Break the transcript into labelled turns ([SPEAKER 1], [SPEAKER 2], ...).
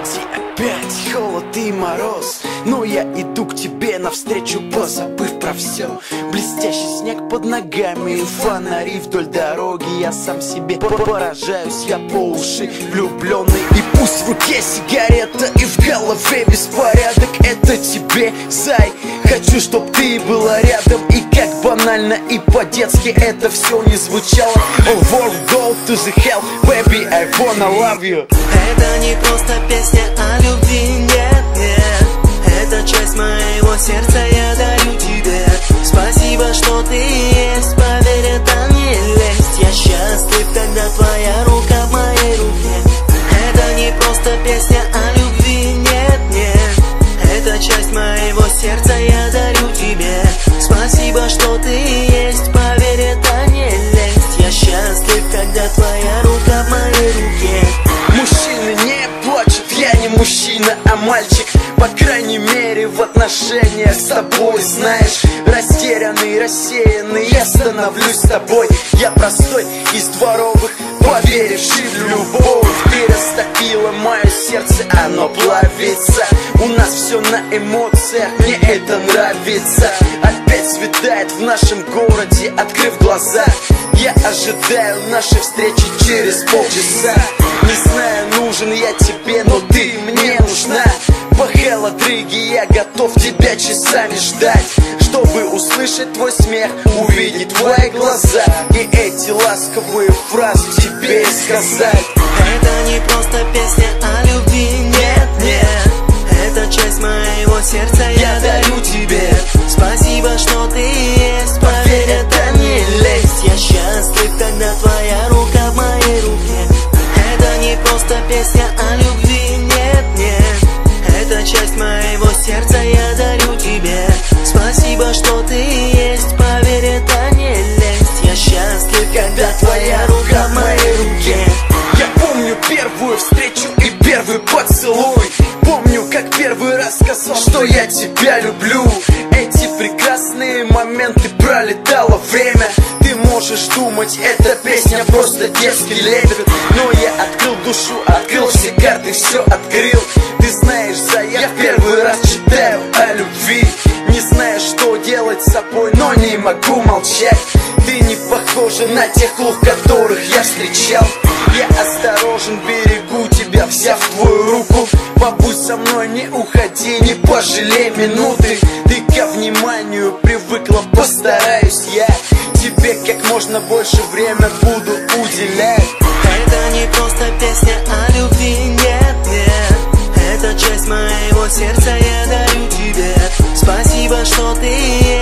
[SPEAKER 1] городе опять холод и мороз. Но я иду к тебе навстречу, позабыв про все Блестящий снег под ногами, фонари вдоль дороги. Я сам себе поражаюсь, я по уши влюбленный И пусть в руке сигарета и в голове беспорядок. Это тебе, зай, хочу, чтоб ты была рядом. И банально и по-детски это все не звучало. All world go to the hell, baby, I wanna love you.
[SPEAKER 2] Это не просто песня о любви, нет, нет. Это часть моего сердца, я дарю тебе. Спасибо, что ты есть, поверь, это не лесть. Я счастлив, когда твоя рука в моей руке. Это не просто песня о любви,
[SPEAKER 1] отношениях с тобой Знаешь, растерянный, рассеянный, я становлюсь тобой. Я простой из дворовых, поверивший в любовь. Ты растопила мое сердце, оно плавится. У нас все на эмоциях, мне это нравится. Опять светает в нашем городе, открыв глаза. Я ожидаю нашей встречи через полчаса. Не знаю, нужен я тебе, но ты мне нужна По Хелладриге я готов тебя часами ждать. Чтобы услышать твой смех, увидеть твои глаза. И эти ласковые фразы тебе сказать.
[SPEAKER 2] Это не просто песня о любви, нет, нет. Это часть моего сердца, я дарю тебе. Спасибо, что ты есть, поверь, это не лесть. Я счастлив, когда твоя рука моей моего сердца, я дарю тебе. Спасибо, что ты есть, поверь, это не лесть. Я счастлив, когда твоя рука в моей руке.
[SPEAKER 1] Я помню первую встречу и первый поцелуй. Помню, как первый раз сказал, что я тебя люблю. Эти прекрасные моменты пролетало время. Ты можешь думать, эта песня просто детский лепет Но я открыл душу, открыл все карты, все открыл что делать с собой, но не могу молчать. Ты не похожа на тех лук, которых я встречал. Я осторожен, берегу тебя, взяв твою руку. Побудь со мной, не уходи, не пожалей минуты. Ты ко вниманию привыкла, постараюсь я. Тебе как можно больше время буду уделять.
[SPEAKER 2] Это не просто песня о любви, нет, нет. Это часть моего сердца, я дарю тебе. Спасибо, что ты есть,